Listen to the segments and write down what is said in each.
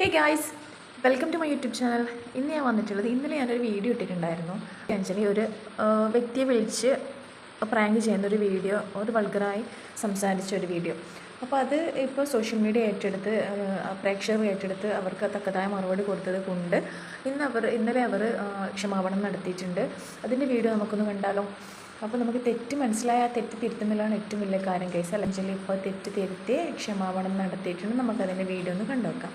Hey guys welcome to my YouTube channel ഇന്ന് ഞാൻ വന്നിട്ടുള്ളത് ഇന്നലെ ഞാനൊരു വീഡിയോ ഇട്ടിട്ടുണ്ടായിരുന്നു. അഞ്ജലി ഒരു വ്യക്തിയെ വിളിച്ച് പ്രാങ്ക് ചെയ്യുന്ന ഒരു വീഡിയോ ഒരു വൾഗറായി സംസാരിച്ച ഒരു വീഡിയോ അപ്പോൾ അത് ഇപ്പോൾ സോഷ്യൽ മീഡിയ ഏറ്റെടുത്ത് പ്രേക്ഷകർ ഏറ്റെടുത്ത് അവർക്ക് തക്കതായ മറുപടി കൊടുത്തത് കൊണ്ട് ഇന്ന് അവർ ഇന്നലെ അവർ ക്ഷമാപണം നടത്തിയിട്ടുണ്ട്. അതിന്റെ വീഡിയോ നമുക്കൊന്ന് കണ്ടാലോ? അപ്പോൾ നമുക്ക് തെറ്റ് മനസ്സിലായ തെറ്റ് തിരുത്തുന്നതിലാണ് ഏറ്റവും വലിയ കാര്യം കേസ് അല്ലെങ്കിൽ ഇപ്പോൾ തെറ്റ് തിരുത്തി ക്ഷമാപണം നടത്തിയിട്ടുണ്ട്. നമുക്കതിന്റെ വീഡിയോ ഒന്ന് കണ്ടുവെക്കാം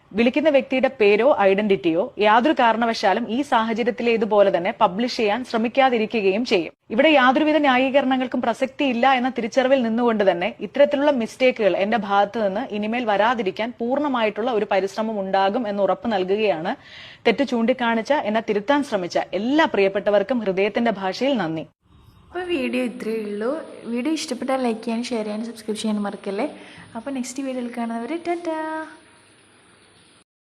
വിളിക്കുന്ന വ്യക്തിയുടെ പേരോ ഐഡന്റിറ്റിയോ യാതൊരു കാരണവശാലും ഈ സാഹചര്യത്തിൽ ഇതുപോലെ തന്നെ പബ്ലിഷ് ചെയ്യാൻ ശ്രമിക്കാതിരിക്കുകയും ചെയ്യും. ഇവിടെ യാതൊരുവിധ ന്യായീകരണങ്ങൾക്കും പ്രസക്തിയില്ല എന്ന തിരിച്ചറിവിൽ നിന്നുകൊണ്ട് തന്നെ ഇത്തരത്തിലുള്ള മിസ്റ്റേക്കുകൾ എന്റെ ഭാഗത്ത് നിന്ന് ഇനിമേൽ വരാതിരിക്കാൻ പൂർണമായിട്ടുള്ള ഒരു പരിശ്രമം ഉണ്ടാകും എന്ന് ഉറപ്പ് നൽകുകയാണ് തെറ്റ് ചൂണ്ടിക്കാണിച്ച എന്നെ തിരുത്താൻ ശ്രമിച്ച എല്ലാ പ്രിയപ്പെട്ടവർക്കും ഹൃദയത്തിന്റെ ഭാഷയിൽ നന്ദി. അപ്പോൾ വീഡിയോ ഇത്രയേ ഉള്ളൂ. വീഡിയോ ഇഷ്ടപ്പെട്ടാൽ ലൈക്ക് ചെയ്യാനും ഷെയർ ചെയ്യാനും സബ്സ്ക്രൈബ് ചെയ്യാനും മറക്കല്ലേ? അപ്പോൾ നെക്സ്റ്റ് വീഡിയോയിൽ കാണുന്നവർ ടാറ്റാ!